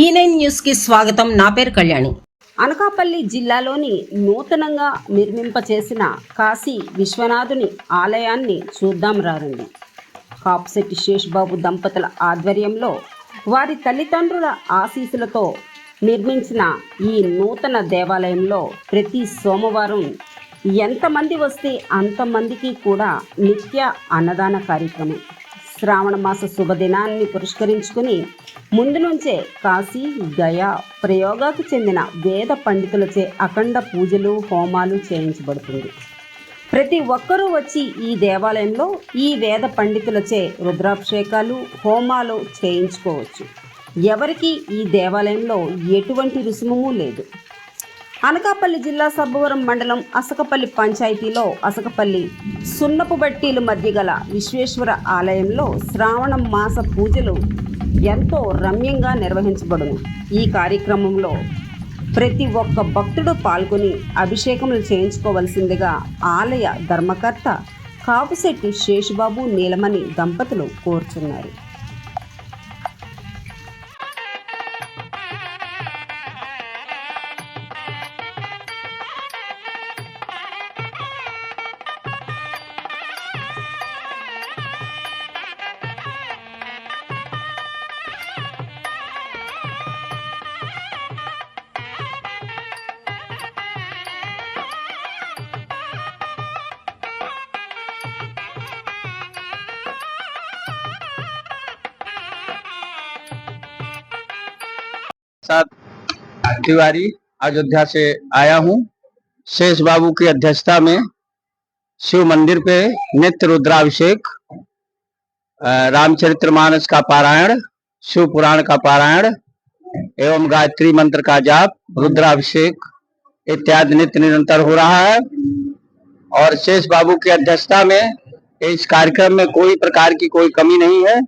ఈ నైన్ న్యూస్కి స్వాగతం. నా పేరు కళ్యాణి. అనకాపల్లి జిల్లాలోని నూతనంగా నిర్మింపచేసిన కాశీ విశ్వనాథుని ఆలయాన్ని చూద్దాం రారండి. కాపుశెట్టి శేష్బాబు దంపతుల ఆధ్వర్యంలో వారి తల్లిదండ్రుల ఆశీస్సులతో నిర్మించిన ఈ నూతన దేవాలయంలో ప్రతి సోమవారం ఎంతమంది వస్తే అంతమందికి కూడా నిత్య అన్నదాన కార్యక్రమం. శ్రావణ మాస శుభదినాన్ని పురస్కరించుకుని ముందు నుంచే కాశీ గయా ప్రయోగాకు చెందిన వేద పండితులచే అఖండ పూజలు హోమాలు చేయించబడుతుంది. ప్రతి ఒక్కరూ వచ్చి ఈ దేవాలయంలో ఈ వేద పండితులచే రుద్రాభిషేకాలు హోమాలు చేయించుకోవచ్చు. ఎవరికి ఈ దేవాలయంలో ఎటువంటి రుసుము లేదు. అనకాపల్లి జిల్లా సబ్బవరం మండలం అసకపల్లి పంచాయతీలో అసకపల్లి సున్నపు బట్టీలు మధ్య గల విశ్వేశ్వర ఆలయంలో శ్రావణ మాస పూజలు ఎంతో రమ్యంగా నిర్వహించబడును. ఈ కార్యక్రమంలో ప్రతి ఒక్క భక్తుడు పాల్గొని అభిషేకములు చేయించుకోవలసిందిగా ఆలయ ధర్మకర్త కాపుశెట్టి శేషుబాబు నీలమణి దంపతులు కోరుచున్నారు. साथ तिवारी अयोध्या से आया हूँ। शेष बाबू की अध्यक्षता में शिव मंदिर पे नित्य रुद्राभिषेक रामचरितमानस का पारायण, शिव पुराण का पारायण, एवं गायत्री मंत्र का जाप, रुद्राभिषेक इत्यादि नित्य निरंतर हो रहा है। और शेष बाबू की अध्यक्षता में इस कार्यक्रम में कोई प्रकार की कोई कमी नहीं है।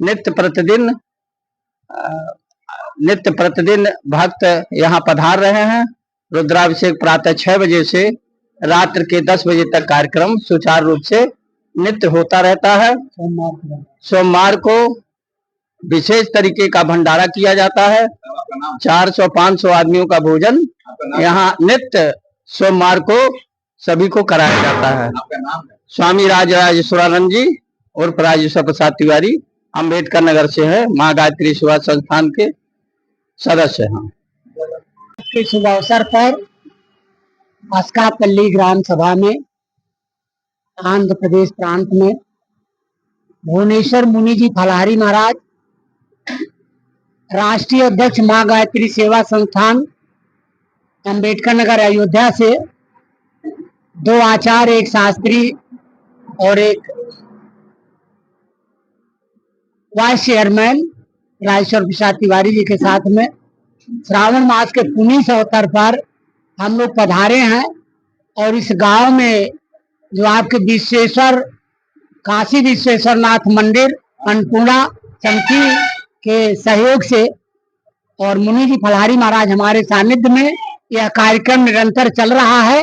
नित्य प्रतिदिन नित्य प्रतिदिन भक्त यहाँ पधार रहे हैं। रुद्राभिषेक प्रातः छह बजे से रात्र के दस बजे तक कार्यक्रम सुचारू रूप से नित्य होता रहता है। सोमवार को विशेष तरीके का भंडारा किया जाता है। 400-500 आदमियों का भोजन यहाँ नित्य सोमवार को सभी को कराया जाता है। स्वामी राज राजेश्वरानंद जी उर्फ़ राजेश्वर प्रसाद तिवारी अंबेडकर नगर से है। माँ गायत्री सेवा संस्थान के सदस्य हैं। के शुभ अवसर पर अस्कापल्ली ग्राम सभा में, आंध्र प्रदेश प्रांत में भुवनेश्वर मुनि जी फलहारी महाराज, राष्ट्रीय अध्यक्ष माँ गायत्री सेवा संस्थान अंबेडकर नगर अयोध्या से दो आचार्य, एक शास्त्री और एक वाइस चेयरमैन राजेश्वर प्रसाद तिवारी जी के साथ में। श्रावण मास के पुनीस अवसर पर हम लोग पधारे हैं और इस गाँव में जो आपके विश्वेश्वर, काशी विश्वेश्वर नाथ मंदिर, अन्नपूर्णा समिति के सहयोग से और मुनि जी फलहारी महाराज हमारे सानिध्य में यह कार्यक्रम निरंतर चल रहा है।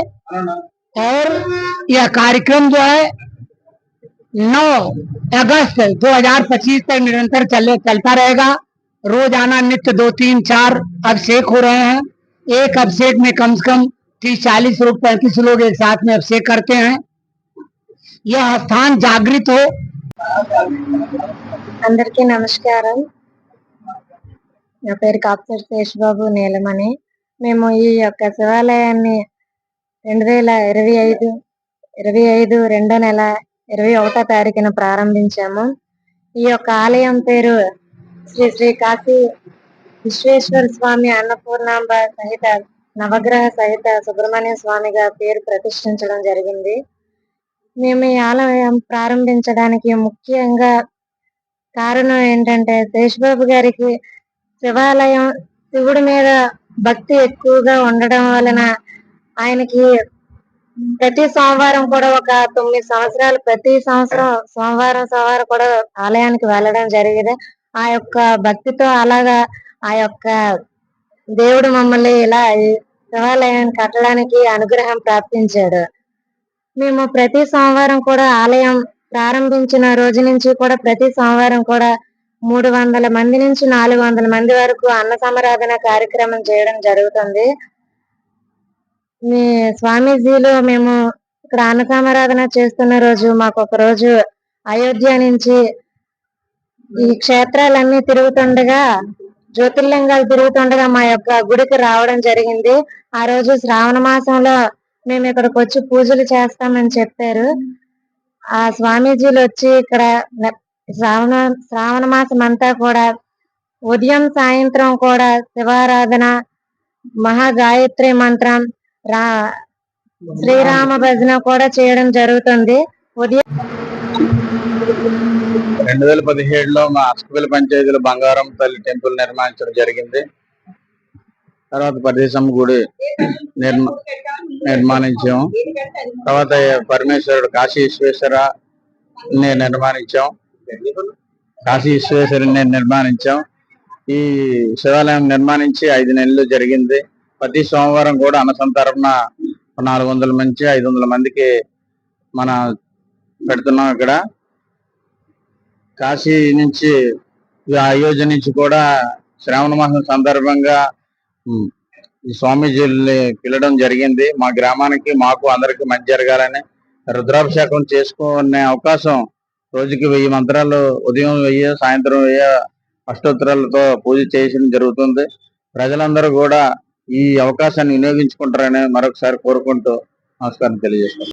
और यह कार्यक्रम जो है 9 अगस्त 2025 तक निरंतर चले चलता रहेगा रोजाना नित्य दो तीन चार अभिषेक हो रहे हैं एक अभिषेक में कम से कम तीस चालीस लोग पैंतीस लोग एक साथ में अभिषेक करते हैं यह स्थान जागृत हो అందరికీ నమస్కారం నా పేరు కాపుతూరు శేషబాబు నీలమణి మేము ఈ యొక్క శివాలయాన్ని రెండు వేల ఇరవై ఐదు ఇరవై ఐదు రెండో నెల ఇరవై ఒకటో తారీఖున ప్రారంభించాము. ఈ యొక్క ఆలయం పేరు శ్రీ శ్రీ కాశీ విశ్వేశ్వర స్వామి అన్నపూర్ణాంబ సహిత నవగ్రహ సహిత సుబ్రహ్మణ్య స్వామిగా పేరు ప్రతిష్ఠించడం జరిగింది. మేము ఈ ఆలయం ప్రారంభించడానికి ముఖ్యంగా కారణం ఏంటంటే శేషబాబు గారికి శివాలయం శివుడి మీద భక్తి ఎక్కువగా ఉండడం వలన ఆయనకి ప్రతి సోమవారం కూడా ఒక తొమ్మిది సంవత్సరాలు ప్రతి సంవత్సరం సోమవారం సోమవారం కూడా ఆలయానికి వెళ్ళడం జరిగేది ఆ యొక్క భక్తితో అలాగా ఆ యొక్క దేవుడు మమ్మల్ని ఇలా శివాలయాన్ని కట్టడానికి అనుగ్రహం ప్రాప్తించాడు. మేము ప్రతి సోమవారం కూడా ఆలయం ప్రారంభించిన రోజు నుంచి కూడా ప్రతి సోమవారం కూడా మూడు వందల మంది నుంచి నాలుగు వందల మంది వరకు అన్న సమరాధన కార్యక్రమం చేయడం జరుగుతుంది. మీ స్వామీజీలో మేము ఇక్కడ అన్నసామరాధన చేస్తున్న రోజు మాకు ఒక రోజు అయోధ్య నుంచి ఈ క్షేత్రాలన్నీ తిరుగుతుండగా జ్యోతిర్లింగాలు తిరుగుతుండగా మా యొక్క గుడికి రావడం జరిగింది. ఆ రోజు శ్రావణ మాసంలో మేము ఇక్కడికి వచ్చి పూజలు చేస్తామని చెప్పారు. ఆ స్వామీజీలు వచ్చి ఇక్కడ శ్రావణ శ్రావణ మాసం అంతా కూడా ఉదయం సాయంత్రం కూడా శివారాధన మహాగాయత్రి మంత్రం రా శ్రీరామ భజన కూడా చేయడం జరుగుతుంది. ఉదయం రెండు వేల పదిహేడులో మా అస్కపల్లి పంచాయతీలో బంగారం తల్లి టెంపుల్ నిర్మించడం జరిగింది. తర్వాత పరిదేశం గుడి నిర్మ నిర్మాణించాం తర్వాత పరమేశ్వరుడు కాశీ విశ్వేశ్వర నిర్మాణించాం. కాశీ విశ్వేశ్వరుని నిర్మాణించాం. ఈ శివాలయం నిర్మాణించి ఐదు నెలలు జరిగింది. ప్రతి సోమవారం కూడా అన్నసం నాలుగు వందల నుంచి ఐదు వందల మందికి మన పెడుతున్నాం ఇక్కడ. కాశీ నుంచి ఈ అయోధ్య నుంచి కూడా శ్రావణ మాసం సందర్భంగా ఉమ్, ఈ జరిగింది. మా గ్రామానికి మాకు అందరికి మంచి జరగాలని రుద్రాభిషేకం చేసుకునే అవకాశం రోజుకి వెయ్యి మంత్రాలు ఉదయం వెయ్యి సాయంత్రం వెయ్యి అష్టోత్తరాలతో పూజ చేయడం జరుగుతుంది. ప్రజలందరూ కూడా ఈ అవకాశాన్ని వినియోగించుకుంటారని మరొకసారి కోరుకుంటూ నమస్కారం తెలియజేస్తున్నాను.